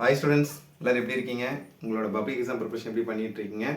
Hi students எல்லோரும் எப்படி இருக்கீங்க? உங்களோட பப்ளிக் எக்ஸாம் ப்ரிப்பரேஷன் எப்படி பண்ணிட்டு இருக்கீங்க?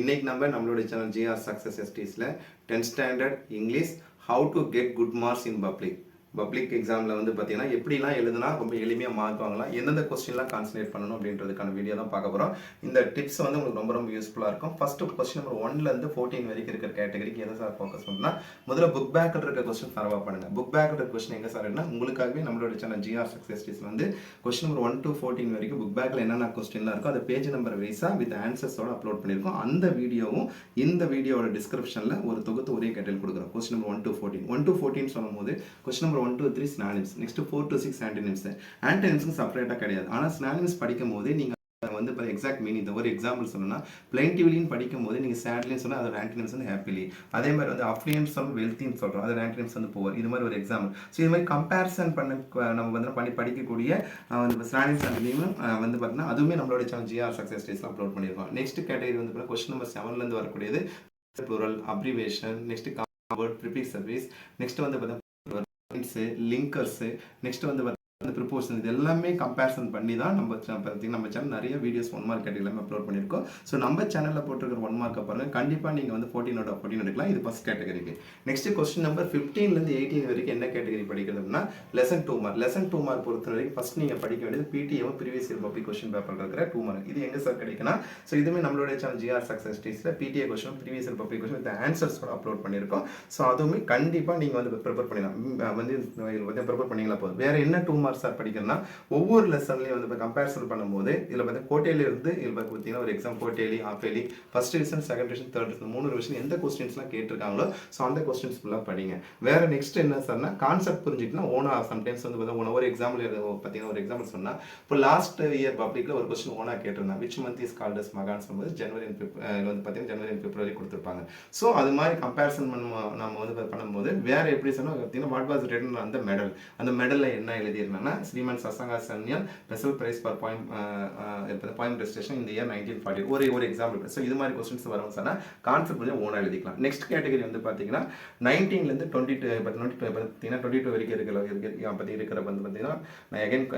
இன்னைக்கு நம்ம நம்மளோட channel GR success எஸ்டிஸில் tenth standard English how to get good marks in public public எக்ஸாமில் வந்து பார்த்தீங்கன்னா எப்படிலாம் எழுதுனா ரொம்ப எளிமையாக மார்க் வாங்கலாம் எந்தெந்த கொஸ்டின்லாம் கான்சன்ட்ரேட் பண்ணணும் அப்படின்றதுக்கான வீடியோ தான் பார்க்க போகிறோம் இந்த டிப்ஸ் வந்து உங்களுக்கு ரொம்ப ரொம்ப யூஸ்ஃபுல்லாக இருக்கும். ஃபர்ஸ்ட் கொஸ்டின் நம்பர் ஒன்லேருந்து ஃபோர்டீன் வரைக்கும் இருக்கிற கேட்டகரிக்கு எதை சார் ஃபோக்கஸ் பண்ணா முதல்ல புக் பேக்கில் இருக்க கொஸ்டின் தரவா பண்ணுங்க. புக் பேக்கில் இருக்க கொஸ்டின் எங்கே சார் என்ன உங்களுக்காகவே நம்மளோட சேனல் ஜிஆர் சக்ஸஸ் வந்து question number one to fourteen வரைக்கும் புக் பேக்கில் என்னென்ன கொஸ்டின்லாம் இருக்கோ அந்த பேஜ் நம்பர் வைஸாக வித் ஆன்சர்ஸோட அப்லோட் பண்ணியிருக்கோம். அந்த வீடியோவும் இந்த வீடியோட டிஸ்கிரிப்ஷனில் ஒரு தொகுத்து ஒரே கேட்டல் கொடுக்குறோம். Question number one to fourteen one to fourteen சொல்லும்போது question number one two three synonyms next four to six antonyms ஆன்டினிம்ஸ்க்கு செப்பரேட்டாக கிடையாது. ஆனால் ஸ்னானிம்ஸ் படிக்கும் போதே நீங்கள் வந்து இப்போ எக்ஸாக்ட் மீனிங் ஒரு எக்ஸாம்பிள் சொல்லணும்னா பிளைன்டிவ்லின்னு படிக்கும் போது நீங்கள் சேட்லின்னு சொன்னால் அதோட ஆன்டினிம்ஸ் வந்து ஹாப்பிலி அதே மாதிரி வந்து அஃப்ளியன்ஸ் சொல்லும் வெல்த்தின்னு சொல்கிறோம் அதோட ஆன்டினிம்ஸ் வந்து போவர் இது மாதிரி ஒரு எக்ஸாம்பிள் ஸோ இது மாதிரி கம்பேரிசன் பண்ண நம்ம வந்து பண்ணி படிக்கக்கூடிய ஸ்னானிம்ஸ் ஆன்டினியும் வந்து பார்த்தீங்கன்னா அதுவுமே நம்மளோட சேனல் ஜிஆர் சக்ஸஸ் டேஸில் அப்லோட் பண்ணியிருக்கோம் நெக்ஸ்ட் கேட்டகரி வந்து பார்த்தீங்கன்னா கொஸ்டின் நம்பர் செவன்லேருந்து வரக்கூடியது plural abbreviation next word prepaid service next வந்து பார்த்தீங்கன்னா லிங்கர்ஸு நெக்ஸ்ட் வந்து அந்த ப்ரிப்போர்ஷன் இது எல்லாமே கம்பேரிசன் பண்ணி தான் நம்ம பார்த்தீங்கன்னா நம்ம சேனல் நிறைய வீடியோஸ் ஒன் மார்க் கேட்டகரி எல்லாமே அப்லோட் பண்ணியிருக்கோம். ஸோ நம்ம சேனலில் போட்டிருக்கிற ஒன் மார்க்கை பாருங்கள் கண்டிப்பாக நீங்கள் வந்து ஃபோர்டீனோட ஃபோர்டின் எடுக்கலாம். இது ஃபஸ்ட் கேட்டகரிக்கு நெக்ஸ்ட் கொஸ்டின் நம்பர் ஃபிஃப்டீன்லேருந்து எயிட்டீன் வரைக்கும் என்ன கேட்டகரி படிக்கிறதுனா அப்படின்னா lesson two mark lesson two mark பொறுத்த வரைக்கும் ஃபஸ்ட் நீங்கள் படிக்க வேண்டியது PTM previous year public question paper இருக்கிற டூ மார்க் இது எங்கே சார் கிடைக்குன்னா ஸோ இதுவுமே நம்மளுடைய channel GR success டீஸில் PTA question previous year public question with ஆன்சர்ஸோட upload பண்ணியிருக்கோம். ஸோ அதுவுமே கண்டிப்பாக நீங்கள் வந்து ப்ரிப்பேர் பண்ணிடலாம். வந்து வந்து ப்ரிப்பேர் பண்ணிங்களா போதும். வேறு என்ன டூ மார்க்ஸ் சார் படிக்கணும்னா ஒவ்வொரு லெசன்லையும் வந்து இப்போ கம்பேரிசன் பண்ணும்போது இதில் பார்த்தா கோட்டையில இருந்து இதில் பார்த்தீங்கன்னா ஒரு எக்ஸாம் கோட்டையிலி half yearly first division second division third division மூணு டிவிஷன் எந்த கொஸ்டின்ஸ்லாம் கேட்டிருக்காங்களோ ஸோ அந்த கொஸ்டின்ஸ் ஃபுல்லாக படிங்க. வேற நெக்ஸ்ட் என்ன சார்னா கான்செப்ட் புரிஞ்சுட்டுனா ஓனா சம்டைம்ஸ் வந்து பார்த்தா ஒரு எக்ஸாம்பிள் பார்த்தீங்கன்னா ஒரு எக்ஸாம்பிள் சொன்னால் இப்போ லாஸ்ட் இயர் பப்ளிக்கில் ஒரு கொஸ்டின் ஓனா கேட்டிருந்தேன் விச் மந்த் இஸ் கால்டஸ் மகான் சொல்லும்போது ஜனவரி அண்ட் வந்து பார்த்தீங்கன்னா ஜனவரி அண்ட் பிப்ரவரி கொடுத்துருப்பாங்க. ஸோ அது மாதிரி கம்பேரிசன் பண்ண நம்ம வந்து பண்ணும்போது வேற எப்படி சொன்னால் பார்த்தீங்கன்னா வாட் வாஸ் ரிட்டன் அந்த மெடல் அந்த மெடலில் என்ன என்னென்னா Sriman Sasanka Sanyal special prize for point point registration இந்த இயர் நைன்டீன் ஃபார்ட்டி ஒரு ஒரு எக்ஸாம்பிள் ஸோ இது மாதிரி கொஸ்டின்ஸ் வரும் சொன்னால் கான்செப்ட் கொஞ்சம் ஓனாக எழுதிக்கலாம். நெக்ஸ்ட் கேட்டகரி வந்து பார்த்தீங்கன்னா நைன்டீன்லேருந்து டுவெண்ட்டி டூ டுவெண்ட்டி டூ பார்த்தீங்கன்னா டுவெண்ட்டி டூ வரைக்கும் இருக்கிற பற்றி இருக்கிற வந்து பார்த்தீங்கன்னா நான் எகைன்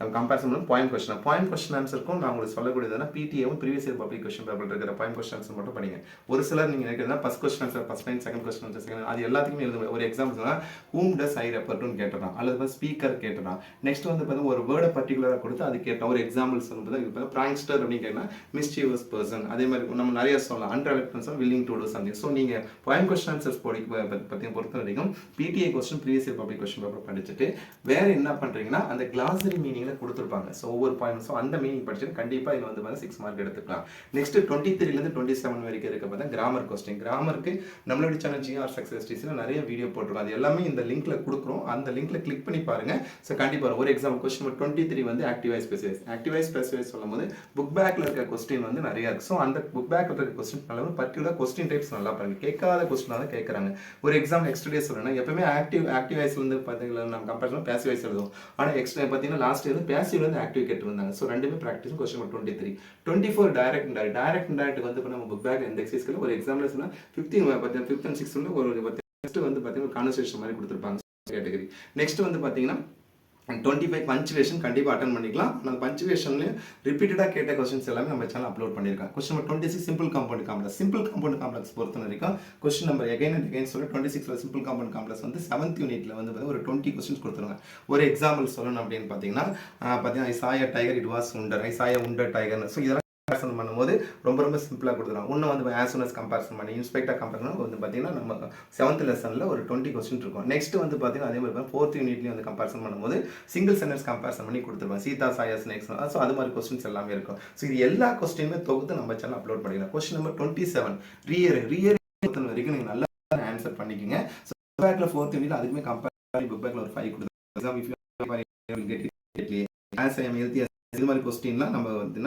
நம்ம கம்பேரிசன் பண்ணும் பாயிண்ட் கொஸ்டின் பாயிண்ட் கொஸ்டின் ஆன்சருக்கும் நான் உங்களுக்கு சொல்லக்கூடியதுனா பிடிஏவும் previous year public question paper இருக்கிற பாயிண்ட் கொஸ்டின் ஆன்சர் மட்டும் படிங்க. ஒரு சிலர் நீங்கள் நினைக்கிறதா first question answer first line second question answer second அது எல்லாத்துக்குமே எழுத ஒரு எக்ஸாம்பிள் தான் ஹூம் டஸ் ஐ ரெப்பர்ட்னு கேட்டுறான் அல்லது ஸ்பீக்கர் கேட்டுறான் நெக்ஸ்ட் வந்து பார்த்தீங்கன்னா ஒரு வேர்டை பர்டிகுலராக கொடுத்து அது கேட்டான் ஒரு எக்ஸாம்பிள் சொல்லும்போது இப்போ பிராங்ஸ்டர் அப்படின்னு கேட்டால் மிஸ்டியூவஸ் பர்சன் அதே மாதிரி நம்ம நிறைய சொல்லலாம். Unreluctance willing to do something so நீங்கள் பாயிண்ட் கொஸ்டின் ஆன்சர்ஸ் போடி பற்றி பொறுத்த வரைக்கும் PTA question previous year public question paper படிச்சுட்டு வேறு என்ன பண்ணுறீங்கன்னா அந்த கிளாசரி மீனிங்கில் கொடுத்துருப்பாங்க. ஸோ ஒவ்வொரு பாயிண்ட் ஸோ அந்த மீனிங் படிச்சுட்டு கண்டிப்பாக இதில் வந்து பார்த்தா சிக்ஸ் மார்க் எடுத்துக்கலாம். நெக்ஸ்ட் டுவெண்ட்டி த்ரீலேருந்து டுவெண்ட்டி செவன் வரைக்கும் இருக்க பார்த்தா கிராமர் கொஸ்டின் கிராமருக்கு நம்மளுடைய சேனல் ஜிஆர் சக்ஸஸ் டீஸில் நிறைய வீடியோ போட்டிருக்கோம். அது எல்லாமே இந்த லிங்க்ல கொடுக்குறோம். அந்த லிங்க்ல கிளிக் பண்ணி பாருங்க. ஸோ கண்டிப்பாக ஒரு example question number twenty three வந்து ஆக்டிவைஸ் ஸ்பெசிஃபைஸ் ஆக்டிவைஸ் ஸ்பெசிஃபைஸ் சொல்லும் போது புக் பேக்ல இருக்க கொஸ்டின் வந்து நிறைய இருக்கு. ஸோ அந்த புக் பேக்ல இருக்க கொஸ்டின் அளவு பர்டிகுலர் கொஸ்டின் டைப்ஸ் நல்லா பாருங்க. கேட்காத கொஸ்டின் தான் கேட்குறாங்க. ஒரு எக்ஸாம் எக்ஸ்ட்ரா டே சொல்லணும் எப்பவுமே ஆக்டிவ் ஆக்டிவைஸ் வந்து பார்த்தீங்கன்னா நம்ம கம்பேர் பண்ணி பேசிவைஸ் எழுதுவோம். ஆனால் எக்ஸ்ட்ரா பார்த்தீங்கன்னா லாஸ்ட் இயர் பேசிவ்ல வந்து ஆக்டிவ் கேட்டு வந்தாங்க ஸோ ரெண்டுமே practice question number twenty three twenty four direct direct direct direct வந்து இப்போ நம்ம புக் பேக் இந்த எக்ஸைஸ்க்கு ஒரு எக்ஸாம்பிள் சொன்னால் ஃபிஃப்டீன் பார்த்தீங்கன்னா ஃபிஃப்த் அண்ட் சிக்ஸ்த் ஒரு நெக்ஸ்ட் வந்து பார்த்தீங்கன்னா கான்வர்சேஷன் மாதிரி கொடுத்துருப்பாங்க. கேட்டகரி நெக்ஸ்ட் வந்து பார்த்தீங்கன்னா டுவெண்ட்டி ஃபைவ் பஞ்சுவேஷன் கண்டிப்பாக அட்டன் பண்ணிக்கலாம். அந்த பஞ்சுவேஷன்லேயும் ரிப்பீட்டடாக கேட்ட கொஸ்டின்ஸ் எல்லாமே நம்ம சேனல் அப்லோட் பண்ணியிருக்கோம். Question number twenty six simple compound complex simple compound complex பொறுத்த வரைக்கும் question number again and again சொல்லி டுவெண்ட்டி சிக்ஸில் சிம்பிள் காம்பவுண்ட் காம்ப்ளெக்ஸ் வந்து செவன்த் யூனிட்ல வந்து ஒரு டுவெண்ட்டி கொஸ்டின்ஸ் கொடுத்துருங்க ஒரு எக்ஸாம்பிள் சொல்லணும் அப்படின்னு பார்த்தீங்கன்னா பார்த்தீங்கன்னா I saw a tiger it was wonder. I saw a wonder tiger so இதெல்லாம் கம்பேரிசன் பண்ணும்போது ரொம்ப ரொம்ப சிம்பிளாக கொடுத்துருவாங்க இன்னும் வந்து ஆஸ் soon கம்பேரிசன் பண்ணி இன்ஸ்பெக்டர் கம்பேரிசன் வந்து பார்த்தீங்கன்னா நம்ம செவன்த் லெசனில் ஒரு டுவெண்ட்டி கொஸ்டின் இருக்கும். நெக்ஸ்ட் வந்து பார்த்தீங்கன்னா அதே மாதிரி ஃபோர்த் யூனிட்லேயும் வந்து கம்பேரிசன் பண்ணும்போது சிங்கிள் சென்டென்ஸ் கம்பேரிசன் பண்ணி கொடுத்துருவாங்க. சீதா சாயாஸ் நெக்ஸ்ட் ஸோ அது மாதிரி கொஸ்டின்ஸ் எல்லாமே இருக்கும். ஸோ இது எல்லா கொஸ்டினுமே தொகுத்து நம்ம சேனல் அப்லோட் பண்ணிக்கலாம். Question number twenty seven rear rear வரைக்கும் நீங்கள் நல்லா ஆன்சர் பண்ணிக்கோங்க. ஸோ பேக்கில் ஃபோர்த் யூனிட் அதுக்குமே கம்பேர் புக் பேக்கில் ஒரு ஃபைவ் கொடுத்துருவோம் இது மாதிரி கொஸ்டின்லாம் நம்ம வந்து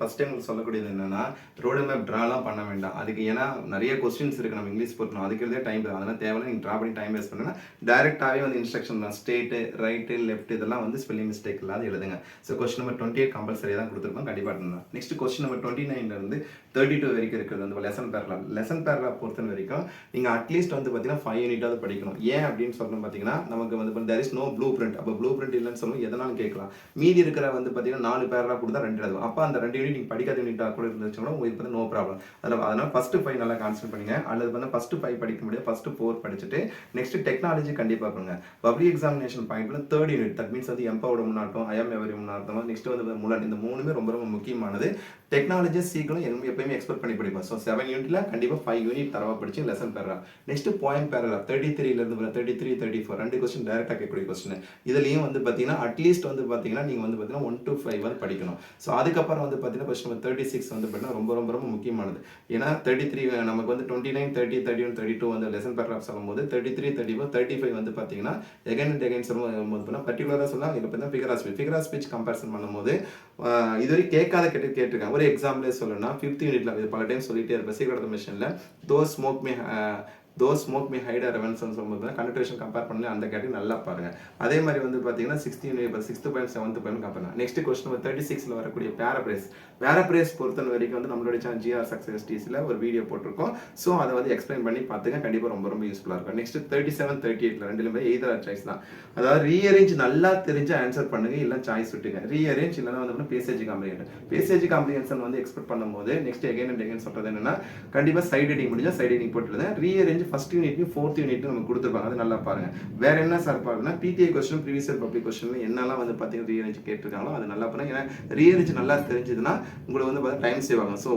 ஃபஸ்ட் டைம் உங்களுக்கு சொல்லக்கூடியது என்னன்னா ரோடு மேப் ட்ராலாம் பண்ண வேண்டாம். அதுக்கு ஏன்னா நிறைய கொஸ்டின்ஸ் இருக்கு. நம்ம இங்கிலீஷ் பொறுத்தணும் அதுக்கிறதே டைம் அதெல்லாம் தேவையில்ல. நீங்கள் ட்ரா பண்ணி டைம் வேஸ்ட் பண்ணுன்னா டேரெக்டாகவே வந்து இன்ஸ்ட்ரக்ஷன் தான். ஸ்டேட்டு ரைட்டு லெஃப்ட் இதெல்லாம் வந்து ஸ்பெல்லிங் மிஸ்டேக் இல்லாத எழுதுங்க. So question number twenty eight compulsory தான் கொடுத்துருக்கோம். கண்டிப்பாக இருந்தால் நெக்ஸ்ட் கொஸ்டின் நம்பர் டுவெண்ட்டி நைன்லேருந்து தேர்ட்டி டூ வரைக்கும் இருக்கிறது வந்து லெசன் பேரலாம் லெசன் பேரலா பொறுத்த வரைக்கும் நீங்கள் அட்லீஸ்ட் வந்து பார்த்தீங்கன்னா ஃபைவ் யூனிட்டாவது படிக்கணும். ஏன் அப்படின்னு சொல்லணும் பார்த்தீங்கன்னா நமக்கு வந்து there is no blue print அப்போ ப்ளூ பிரிண்ட் இல்லைன்னு சொல்லணும் எதனாலும் கேட்கலாம். மீதி இருக்கிற வந்து பார்த்தீங்கன்னா நாலு பேரலா கொடுத்தா ரெண்டு எழுதும் அப்போ அந்த ரெண்டு யூனிட் நீங்கள் படிக்காத யூனிட்டாக கூட இருந்துச்சு கூட உங்களுக்கு வந்து நோ ப்ராப்ளம் அதில் அதனால் ஃபஸ்ட்டு ஃபைவ் நல்லா கான்சென்ட் பண்ணுங்க. அல்லது வந்து ஃபஸ்ட்டு ஃபைவ் படிக்க முடியாது ஃபர்ஸ்ட் ஃபோர் படிச்சுட்டு நெக்ஸ்ட் டெக்னாலஜி கண்டிப்பாக பண்ணுங்க. பப்ளிக் எக்ஸாமினேஷன் பாயிண்ட்ல தேர்ட் யூனிட் தட் மீன்ஸ் வந்து எம்பவர்டு முன்னாட்டம் ஐஎம் எவரி முன்னாட்டம் நெக்ஸ்ட் வந்து முன்னாடி இந்த மூணுமே ரொம்ப ரொம்ப முக்கியமானது. டெக்னாலஜி சீக்கிரம் எப்பயுமே எக்ஸ்பெக்ட் பண்ணி படிப்போம். ஸோ செவன் யூனிட்ல கண்டிப்பாக ஃபைவ் யூனிட் தரவா படிச்சு lesson para next point para thirty த்ரீலேருந்து thirty three thirty four ரெண்டு கொஸ்டின் டேரக்டாக கேட்கக்கூடிய கொஸ்டின் இதுலயும் வந்து பார்த்தீங்கன்னா அட்லீஸ்ட் வந்து பார்த்தீங்கன்னா நீங்கள் வந்து பார்த்தீங்கன்னா ஒன் டு ஃபைவ் வந்து படிக்கணும். ஸோ அதுக்கப்புறம் வந்து பார்த்தீங்கன்னா கொஸ்டின் நம்பர் தேர்ட்டி சிக்ஸ் வந்து பார்த்தீங்கன்னா ரொம்ப ரொம்ப ரொம்ப முக்கியமானது. ஏன்னா தேர்ட்டி த்ரீ நமக்கு வந்து twenty nine thirty thirty one thirty two வந்து லெசன் பேராகிராஃப் சொல்லும்போது thirty three thirty four thirty five வந்து பார்த்தீங்கன்னா எகைன் அண்ட் எகைன் சொல்லும்போது பர்டிகுலராக சொன்னால் இதில் பார்த்தீங்கன்னா figure speech figure speech comparison பண்ணும்போது இது இதுவரை கேட்காத கேட்டு கேட்டிருக்கேன் ஒரு எக்ஸாம்பிளே சொல்லணும்னா ஃபிஃப்த் யூனிட்ல இது பல டைம் சொல்லிட்டே இருப்பேன். சீக்கிரம் மிஷனில் தோ ஸ்மோக் மே தோ ஸ்மோக் மீ ஹைட் ரெவன்ஸ்னு சொல்லும்போது கன்வர்டேஷன் கம்பேர் பண்ணி அந்த கேட்டகரி நல்லா பாருங்க. அதே மாதிரி வந்து பார்த்தீங்கன்னா சிக்ஸ்டீன் இப்போ sixth point seventh point compare next question ஒரு தேர்ட்டி சிக்ஸில் வரக்கூடிய பேரப்ரேஸ் பேரப்ரேஸ் பொறுத்த வரைக்கும் வந்து நம்மளுடைய சேனல் ஜிஆர் சக்ஸஸ் டிஸில் ஒரு வீடியோ போட்டிருக்கோம். ஸோ அதை வந்து எக்ஸ்பிளைன் பண்ணி பார்த்துங்க. கண்டிப்பாக ரொம்ப ரொம்ப யூஸ்ஃபுல்லாக இருக்கும். நெக்ஸ்ட் தேர்ட்டி செவன் தேர்ட்டி எயிட்ல ரெண்டுலுமே எய்தர் சாய்ஸ் தான். அதாவது ரீஅரேஞ்ச் நல்லா தெரிஞ்சு ஆன்சர் பண்ணுங்க இல்லை சாய்ஸ் விட்டுங்க. ரீஅரேஞ்ச் இல்லைன்னா வந்து பேசேஜ் காம்ப்ரிஹென்ஷன் பேசேஜ் காம்ப்ரிஹென்ஷன் வந்து எக்ஸ்பெக்ட் பண்ணும்போது நெக்ஸ்ட் எகைன் அண்ட் எகைன் சொல்றது என்னன்னா கண்டிப்பாக சைட் எடிங் முடிஞ்சால் சைட் எடிங் போட்டுருந்தேன் ரீஅரேஞ்ச் ஃபர்ஸ்ட் யூனிட்லையும் ஃபோர்த் யூனிட்லையும் நமக்கு கொடுத்துருப்பாங்க. அது நல்லா பாருங்க. வேற என்ன sir பாருங்கன்னா PTA question previous year public question என்னெல்லாம் வந்து பார்த்தீங்கன்னா ரீஅரேஞ்ச் கேட்டிருக்காங்களோ அது நல்லா பாருங்க. ஏன்னா ரீஅரேஞ்ச் நல்லா தெரிஞ்சதுன்னா உங்களுக்கு வந்து பார்த்தா டைம் சேவ் ஆகும். ஸோ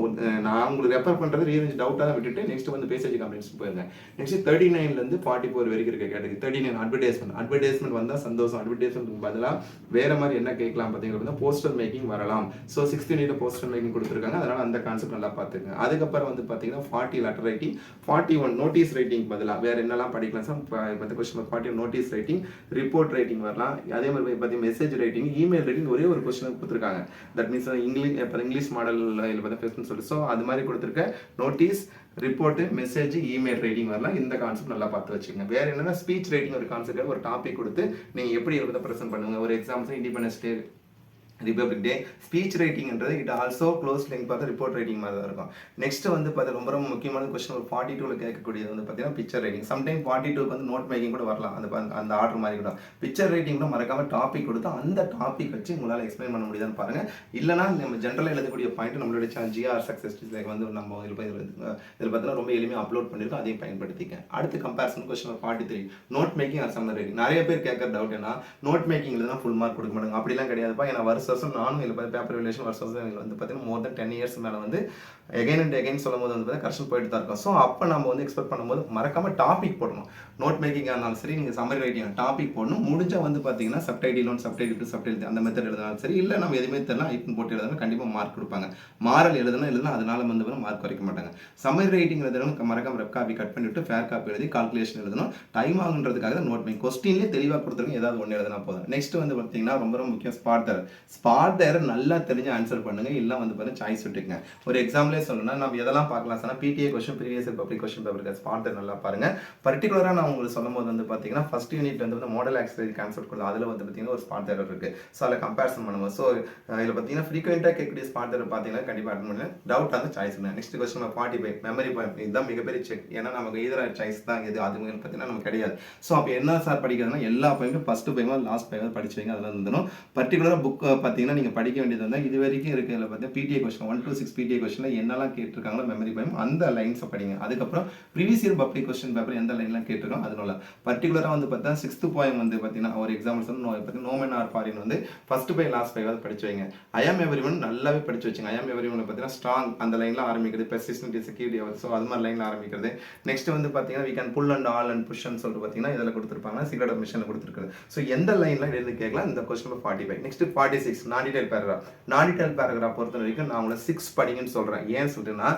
நான் உங்களுக்கு ரெஃபர் பண்ணுறது ரீஅரேஞ்ச் டவுட்டாக தான் விட்டுட்டு நெக்ஸ்ட் வந்து பேசேஜ் கம்ப்ளைண்ட்ஸ் போயிருங்க நெக்ஸ்ட் தேர்ட்டி நைன்லேருந்து ஃபார்ட்டி ஃபோர் வரைக்கும் இருக்க கேட்டது தேர்ட்டி நைன் அட்வர்டைஸ்மெண்ட் அட்வர்டைஸ்மெண்ட் வந்தால் சந்தோஷம். அட்வர்டைஸ்மெண்ட் பதிலாக வேற மாதிரி என்ன கேட்கலாம் பார்த்தீங்கன்னா போஸ்டர் மேக்கிங் வரலாம். So sixth unit poster making கொடுத்துருக்காங்க. அதனால அந்த கான்செப்ட் நல்லா பார்த்துங்க அதுக்கப்புறம் வந்து பார்த்தீங்கன்னா forty letter writing forty one notice writing பதிலாக வேறு என்னெல்லாம் படிக்கலாம்? சார் பத்து question forty notice writing report writing வரலாம். அதே மாதிரி பார்த்தீங்கன்னா மெசேஜ் ரைட்டிங் இமெயில் ரைட்டிங் ஒரே ஒரு கொஸ்டின் கொடுத்துருக்காங்க. தட் மீன்ஸ் இங்கிலீஷ் இப்போ இங்கிலீஷ் மாடலில் இதில் பார்த்தா ஃபேஸ்னு சொல்லி ஸோ அது மாதிரி கொடுத்துருக்க notice report message email writing வரலாம். இந்த கான்செப்ட் நல்லா பார்த்து வச்சுக்கோங்க. வேற என்னன்னா ஸ்பீச் ரைட்டிங் ஒரு கான்செப்ட் ஒரு டாபிக் கொடுத்து நீங்கள் எப்படி இருக்கிறத ப்ரெசென்ட் பண்ணுங்க ஒரு example Independence Day Republic Day speech ரைட்டிங்ன்றது it also close link பார்த்து ரிப்போர்ட் ரைட்டிங் மாதிரி தான் இருக்கும். நெக்ஸ்ட் வந்து பார்த்தா ரொம்ப ரொம்ப முக்கியமான கொஸ்டின் ஒரு ஃபார்ட்டி டூவில் கேட்கக்கூடியது வந்து பார்த்தீங்கன்னா பிக்சர் ரைட்டிங் சம்டைம் ஃபார்ட்டி டூக்கு வந்து நோட் மேக்கிங் கூட வரலாம். அந்த அந்த ஆர்டர் மாதிரி கூட. பிக்சர் ரைட்டிங் கூட மறக்காம டாபிக் கொடுத்து அந்த டாபிக் வச்சு உங்களால் எக்ஸ்பிளைன் பண்ண முடியுதான்னு பாருங்க. இல்லைனா நம்ம ஜென்ரலாக எழுதக்கூடிய பாயிண்ட் நம்மளுடைய சேனல் ஜிஆர் சக்ஸஸ் வந்து நம்ம இதில் போய் இதில் பார்த்தீங்கன்னா ரொம்ப எளிமையாக அப்லோட் பண்ணியிருக்கோம். அதையும் பயன்படுத்திக்க அடுத்து comparison question forty three note making or summary writing நிறைய பேர் கேட்குற டவுட் என்ன நோட் மேக்கிங்ல தான் ஃபுல் மார்க் கொடுக்க மாட்டாங்க. அப்படிலாம் கிடையாதுப்பா. ஏன்னா வருஷம் வருஷம் நானும் இதில் பேப்பர் ரிலேஷன் வருஷம் வந்து பார்த்தீங்கன்னா மோர் தென் டென் இயர்ஸ் மேலே வந்து எகைன் அண்ட் எகைன் சொல்லும் போது வந்து கரெக்ஷன் போயிட்டு தான் இருக்கும். ஸோ அப்போ நம்ம வந்து எக்ஸ்பெக்ட் பண்ணும்போது மறக்காம டாபிக் போடணும். நோட் மேக்கிங்காக இருந்தாலும் சரி நீங்கள் சம்மரி ரைட்டிங் டாபிக் போடணும். முடிஞ்சா வந்து பார்த்தீங்கன்னா subtitle one subtitle two subtitle அந்த மெத்தட் எழுதினாலும் சரி இல்லை நம்ம எதுவுமே தெரியலாம் ஐப்பன் போட்டு எழுதினா கண்டிப்பாக மார்க் கொடுப்பாங்க. மாரல் எழுதுனா எழுதுனா அதனால வந்து மார்க் குறைக்க மாட்டாங்க. சம்மரி ரைட்டிங் எழுதணும் மறக்காம ரெப் காப்பி கட் பண்ணிவிட்டு ஃபேர் காப்பி எழுதி கால்குலேஷன் எழுதணும். டைம் ஆகுன்றதுக்காக தான் நோட் மேக்கிங் கொஸ்டின்லேயே தெளிவாக கொடுத்துருங்க. ஏதாவது ஒன்று எழுதினா போதும். நெக்ஸ்ட் வந்து பார்த்தீங்கன்னா ரொம்ப ரொம்ப முக்கியம் ஸ்பாட் தர ஸ்பாட் தர நல்லா தெரிஞ்சு ஆன்சர் பண்ணுங்க. இல்லை வந்து பாருங்க சாய்ஸ் விட்டுங்க ஒரு எக்ஸாம்பிள் சொல்லணும்னா நம்ம எதெல்லாம் பார்க்கலாம்? Sir PTA question previous public question paper spot நல்லா பாருங்க. பர்டிகுலராக நான் உங்களுக்கு சொல்லும் போது வந்து பார்த்தீங்கன்னா ஃபர்ஸ்ட் யூனிட் வந்து வந்து மாடல் ஆக்சரி கான்செப்ட் கொடுத்து அதில் வந்து பார்த்தீங்கன்னா ஒரு ஸ்பாட் தேர்வு இருக்கு. ஸோ அதில் கம்பேரிசன் பண்ணுவோம் ஸோ இதில் பார்த்தீங்கன்னா ஃப்ரீக்வெண்ட்டாக கேட்கக்கூடிய ஸ்பாட் தேர்வு பார்த்தீங்கன்னா கண்டிப்பாக அட்டன் பண்ணல டவுட் வந்து choice next question forty five memory point இதுதான் மிகப்பெரிய செக் ஏன்னா நமக்கு இதில் சாய்ஸ் தான் இது அது பார்த்தீங்கன்னா நமக்கு கிடையாது. ஸோ அப்போ என்ன சார் படிக்கிறதுனா எல்லா பையனும் ஃபர்ஸ்ட் பையமா லாஸ்ட் பையமா படிச்சு வைங்க. அதெல்லாம் இருந்தணும் பர்டிகுலராக புக் பார்த்தீங்கன்னா நீங்கள் படிக்க வேண்டியது வந்து இது வரைக்கும் இருக்கிறதுல பார்த்தீங்கன்னா PTA question one two six PTA கொஸ்டினில் என்னெல்லாம் கேட்டிருக்காங்களோ மெமரி பயம் அந்த லைன்ஸை படிங்க. அதுக்கப்புறம் previous year public question paper எந்த லைன்லாம் கேட்டிருக்கோம் அதனால பர்டிகுலராக வந்து பார்த்தா சிக்ஸ்த் பாயிண்ட் வந்து பார்த்தீங்கன்னா ஒரு எக்ஸாம்பிள்ஸ் வந்து பார்த்தீங்கன்னா நோமன் ஆர் ஃபாரின் வந்து ஃபர்ஸ்ட் பை லாஸ்ட் பைவாவது படிச்சு வைங்க. ஐஎம் எவரி ஒன் நல்லாவே படிச்சு வச்சுங்க. ஐஎம் எவரி ஒன் பார்த்தீங்கன்னா ஸ்ட்ராங் அந்த லைனில் ஆரம்பிக்கிறது பெர்சிஸ்டன்ட் செக்யூரிட்டி ஸோ அது மாதிரி லைனில் ஆரம்பிக்கிறது. நெக்ஸ்ட் வந்து பார்த்தீங்கன்னா we can pull and all and push சொல்லிட்டு பார்த்தீங்கன்னா இதில் கொடுத்துருப்பாங்க. சிகரெட் மிஷனில் கொடுத்துருக்குது. ஸோ எந்த லைனில் எழுந்து கேட்கலாம்? இந்த question forty five next forty six six non detail paragraph non detail paragraph பொறுத்த வரைக்கும் நான் உங்களை சிக்ஸ் படிங்கன்னு சொல்கிறேன் ஏன் சொல்லிட்டுன்னா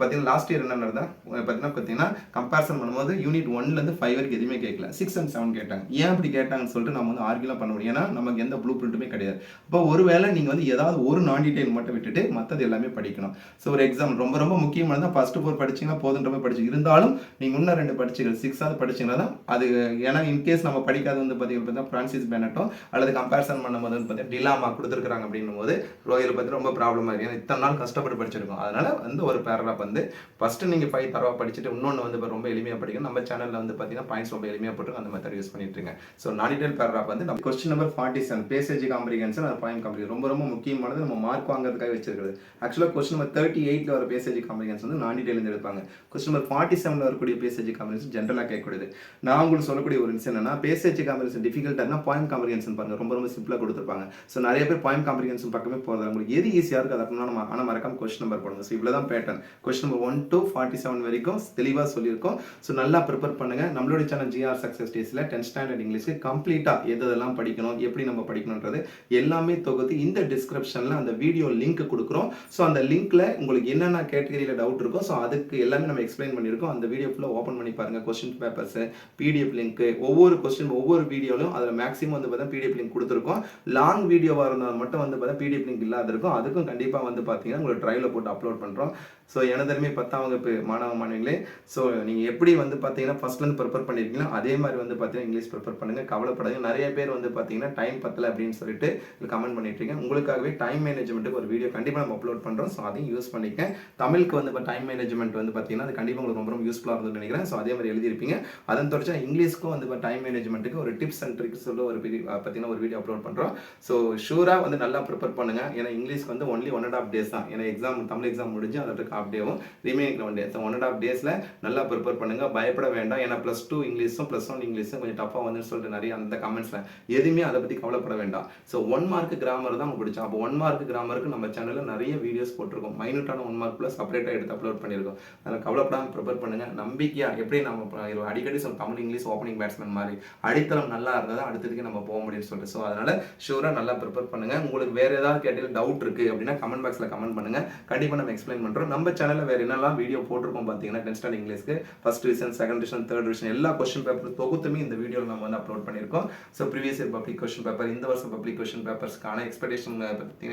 பார்த்தீங்கன்னா லாஸ்ட் இயர் என்ன நடந்தா பார்த்தீங்கன்னா பார்த்தீங்கன்னா கம்பேரிசன் பண்ணும்போது யூனிட் ஒன்லேருந்து ஃபைவ் வரைக்கும் எதுவுமே கேட்கல சிக்ஸ் அண்ட் செவன் கேட்டாங்க. ஏன் அப்படி கேட்டாங்கன்னு சொல்லிட்டு நம்ம வந்து ஆர்கியூலாம் பண்ண முடியும். ஏன்னா நமக்கு எந்த ப்ளூ பிரிண்ட்டுமே கிடையாது. அப்போ ஒருவேளை நீங்கள் வந்து ஏதாவது ஒரு நான் டீடைல் மட்டும் விட்டுட்டு மற்றது எல்லாமே படிக்கணும். ஸோ ஒரு எக்ஸாம் ரொம்ப ரொம்ப முக்கியமானது தான் ஃபஸ்ட்டு ஃபோர் படிச்சிங்கன்னா போதுன்ற மாதிரி படிச்சு இருந்தாலும் நீங்கள் இன்னும் ரெண்டு படிச்சுகள் சிக்ஸாவது படிச்சிங்கன்னா தான் அது ஏன்னா இன்கேஸ் நம்ம படிக்காத வந்து பார்த்தீங்கன்னா ஃப்ரான்சிஸ் பெனட்டோ அல்லது கம்பேரிசன் பண்ணும்போது வந்து பார்த்தீங்கன்னா டிலாமா கொடுத்துருக்காங்க அப்படின்னும் போது ரோயில் பற்றி ரொம்ப ப்ராப்ளமாக இருக்குது ஏன்னா இத்தனை நாள் கஷ்டப்பட்டு படிச்சிருக்கோம். அதனால் வந்து ஒரு பேராகிராஃப் வந்து ஃபஸ்ட்டு நீங்கள் ஃபைவ் தரவா படிச்சுட்டு இன்னொன்று வந்து இப்போ ரொம்ப எளிமையாக படிக்கணும். நம்ம சேனலில் வந்து பார்த்தீங்கன்னா பாயிண்ட்ஸ் ரொம்ப எளிமையாக போட்டு அந்த மெத்தட் யூஸ் பண்ணிட்டு இருக்கேன் ஸோ நானிடல் பேராகிராஃப் வந்து நம்ம question number forty seven passage comprehension அது பாயிண்ட் காம்ப்ரிகன் ரொம்ப ரொம்ப முக்கியமானது நம்ம மார்க் வாங்குறதுக்காக வச்சிருக்கிறது. ஆக்சுவலாக கொஸ்டின் நம்பர் தேர்ட்டி எயிட்டில் வர பேசேஜ் காம்பிரிகன்ஸ் வந்து நானிடேலேருந்து எடுப்பாங்க. கொஸ்டின் நம்பர் ஃபார்ட்டி செவனில் வரக்கூடிய பேசேஜ் காம்பிரிகன்ஸ் ஜென்ரலாக கேட்கக்கூடியது. நான் உங்களுக்கு சொல்லக்கூடிய ஒரு விஷயம் என்னன்னா பேசேஜ் காம்பிரிகன்ஸ் டிஃபிகல்ட்டாக பாயிண்ட் காம்ப்ரிகன்ஷன் பாருங்க. ரொம்ப ரொம்ப சிம்பிளாக கொடுத்துருப்பாங்க. ஸோ நிறைய பேர் பாயிண்ட் காம்ப்ரிகன்ஷன் பக்கமே போகிறது உங்களுக்கு எது ஈஸியாக இருக்குது அதை நம்ம ஆனால் மறக்காம கொஸ்டின் நம்பர் போடுங்க ஸோ இவ்வளோ தான் pattern question number one two forty seven வரைக்கும் தெளிவாக சொல்லியிருக்கோம். ஸோ நல்லா ப்ரிப்பேர் பண்ணுங்க. நம்மளுடைய சேனல் ஜிஆர் சக்ஸஸ் டேஸில் டென்த் ஸ்டாண்டர்ட் இங்கிலீஷ்க்கு கம்ப்ளீட்டாக எது எதெல்லாம் படிக்கணும் எப்படி நம்ம படிக்கணுன்றது எல்லாமே தொகுத்து இந்த டிஸ்கிரிப்ஷனில் அந்த வீடியோ லிங்க் கொடுக்குறோம். ஸோ அந்த லிங்க்கில் உங்களுக்கு என்னென்ன கேட்டகரியில் டவுட் இருக்கோ ஸோ அதுக்கு எல்லாமே நம்ம எக்ஸ்பிளைன் பண்ணியிருக்கோம். அந்த வீடியோ ஃபுல்லாக ஓப்பன் பண்ணி பாருங்க. கொஸ்டின் பேப்பர்ஸ் பிடிஎஃப் லிங்க் ஒவ்வொரு கொஸ்டின் ஒவ்வொரு வீடியோலையும் அதில் மேக்ஸிமம் வந்து பார்த்தா பிடிஎஃப் லிங்க் கொடுத்துருக்கோம். லாங் வீடியோவாக இருந்தால் மட்டும் வந்து பார்த்தா பிடிஎஃப் லிங்க் இல்லாத இருக்கும். அதுக்கும் கண்டிப்பாக வந்து பார்த்தீங்கன்னா உங்களுக்கு ட்ரைவில் போட்டு அப்லோட் பண்ணுறோம் ஸோ எனதருமே பத்தாம் வகுப்பு மாணவ மாணவிகளே ஸோ நீங்கள் எப்படி வந்து பார்த்தீங்கன்னா ஃபஸ்ட்லேருந்து ப்ரிப்பேர் பண்ணியிருக்கீங்களோ அதே மாதிரி வந்து பார்த்தீங்கன்னா இங்கிலீஷ் ப்ரிப்பேர் பண்ணுங்கள் கவலைப்படாதீங்க. நிறைய பேர் வந்து பார்த்தீங்கன்னா டைம் பத்தல அப்படின்னு சொல்லிட்டு கமெண்ட் பண்ணிட்டு இருக்கீங்க. உங்களுக்காகவே டைம் மேனேஜ்மெண்ட்டுக்கு ஒரு வீடியோ கண்டிப்பாக நம்ம அப்லோட் பண்ணுறோம் ஸோ அதையும் யூஸ் பண்ணிக்க தமிழுக்கு வந்து இப்போ டைம் மேனேஜ்மெண்ட் வந்து பார்த்தீங்கன்னா அது கண்டிப்பாக உங்களுக்கு ரொம்ப ரொம்ப யூஸ்ஃபுல்லாக இருந்ததுன்னு நினைக்கிறேன். ஸோ அதே மாதிரி எழுதியிருப்பீங்க. அதன் தொடர்ச்சா இங்கிலீஷ்க்கும் வந்து இப்போ டைம் மேனேஜ்மெண்ட்டுக்கு ஒரு டிப்ஸ் அண்ட் ட்ரிக்ஸ் சொல்ல ஒரு பார்த்தீங்கன்னா ஒரு வீடியோ அப்லோட் பண்ணுறோம் ஸோ ஷூராக வந்து நல்லா ப்ரிப்பேர் பண்ணுங்க. ஏன்னா இங்கிலீஷ்க்கு வந்து only one and half days தான். ஏன்னா எக்ஸாம் தமிழ் எக்ஸாம் முடிஞ்சு அதற்கு half டேவும் remaining one day so one and half டேஸில் நல்லா ப்ரிப்பேர் பண்ணுங்க. பயப்பட வேண்டாம். ஏன்னா ப்ளஸ் டூ இங்கிலீஷும் ப்ளஸ் ஒன் இங்கிலீஷும் கொஞ்சம் டஃபாக வந்து சொல்லிட்டு நிறைய அந்த கமெண்ட்ஸில் எதுவுமே அதை பற்றி கவலைப்பட வேண்டாம். ஸோ ஒன் மார்க் கிராமர் தான் பிடிச்சோம் அப்போ ஒன் மார்க் கிராமருக்கு நம்ம சேனலில் நிறைய வீடியோஸ் போட்டிருக்கோம். மைனூட்டான ஒன் மார்க் ப்ளஸ் செப்பரேட்டாக எடுத்து அப்லோட் பண்ணியிருக்கோம். அதில் கவலைப்படாமல் ப்ரிப்பேர் பண்ணுங்க. நம்பிக்கையாக எப்படி நம்ம அடிக்கடி சொல்ல தமிழ் இங்கிலீஷ் ஓப்பனிங் பேட்ஸ்மேன் மாதிரி அடித்தளம் நல்லா இருந்தால் தான் அடுத்ததுக்கு நம்ம போக முடியும்னு சொல்லிட்டு. ஸோ அதனால ஷூராக நல்லா ப்ரிப்பேர் பண்ணுங்க. உங்களுக்கு வேற ஏதாவது கேட்டது டவுட் இருக்கு அப்படின்னா கமெண்ட் பாக்ஸில் கமெண்ட் பண்ணுங்க. கண்டிப்பாக நம்ம எக்ஸ்பிளைன் பண்ணுறோம் நம்ம சேனலில் வேறு என்னெல்லாம் வீடியோ போட்டிருக்கோம் பார்த்தீங்கன்னா tenth standard இங்கிலீஷ்க்கு first division second division third division எல்லா கொஸ்டின் பேப்பர் தொகுத்துமே இந்த வீடியோவில் நம்ம வந்து அப்லோட் பண்ணியிருக்கோம். So previous year public question paper இந்த வருஷம் பப்ளிக் கொஸ்டின் பேப்பர்ஸ்க்கான எக்ஸ்பெக்டேஷன்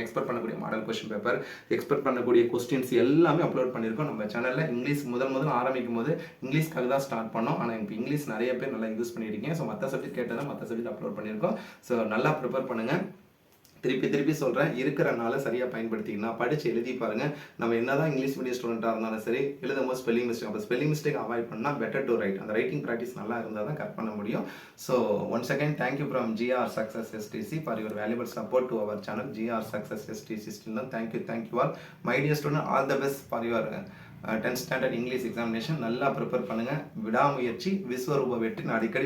எக்ஸ்பெக்ட் பண்ணக்கூடிய மாடல் கொஸ்டின் பேப்பர் எக்ஸ்பெக்ட் பண்ணக்கூடிய கொஸ்டின்ஸ் எல்லாமே அப்லோட் பண்ணியிருக்கோம். நம்ம சேனலில் இங்கிலீஷ் முதல் முதல் ஆரம்பிக்கும் போது இங்கிலீஷ்க்காக தான் ஸ்டார்ட் பண்ணோம். ஆனால் இப்போ இங்கிலீஷ் நிறைய பேர் நல்லா யூஸ் பண்ணியிருக்கீங்க. ஸோ மற்ற சப்ஜெக்ட் கேட்டதான் மற்ற சப்ஜெக்ட் அப்லோட் பண்ணியிருக்கோம். ஸோ நல்லா ப்ரிப்பேர் பண்ணுங்கள் திருப்பி திருப்பி சொல்கிறேன் இருக்கிறனால சரியாக பயன்படுத்திக்கணும் படித்து எழுதி பாருங்க. நம்ம என்ன தான் இங்கிலீஷ் மீடியம் ஸ்டூடெண்ட்டாக இருந்தாலும் சரி எழுதும் போது ஸ்பெல்லிங் மிஸ்டேக் அப்போ ஸ்பெல்லிங் மிஸ்டேக் அவாய்ட் பண்ணால் பெட்டர் டு ரைட் அந்த ரைட்டிங் ப்ராக்டிஸ் நல்லா இருந்தால் தான் கரெக்ட் பண்ண முடியும். So one second thank you from GR success STC for your valuable support to our channel GR success STC still thank you thank you all my dear student all the best for your tenth standard English examination நல்லா prepare பண்ணுங்கள் விடாமுயற்சி விஸ்வரூப வெற்றி நான் அடிக்கடி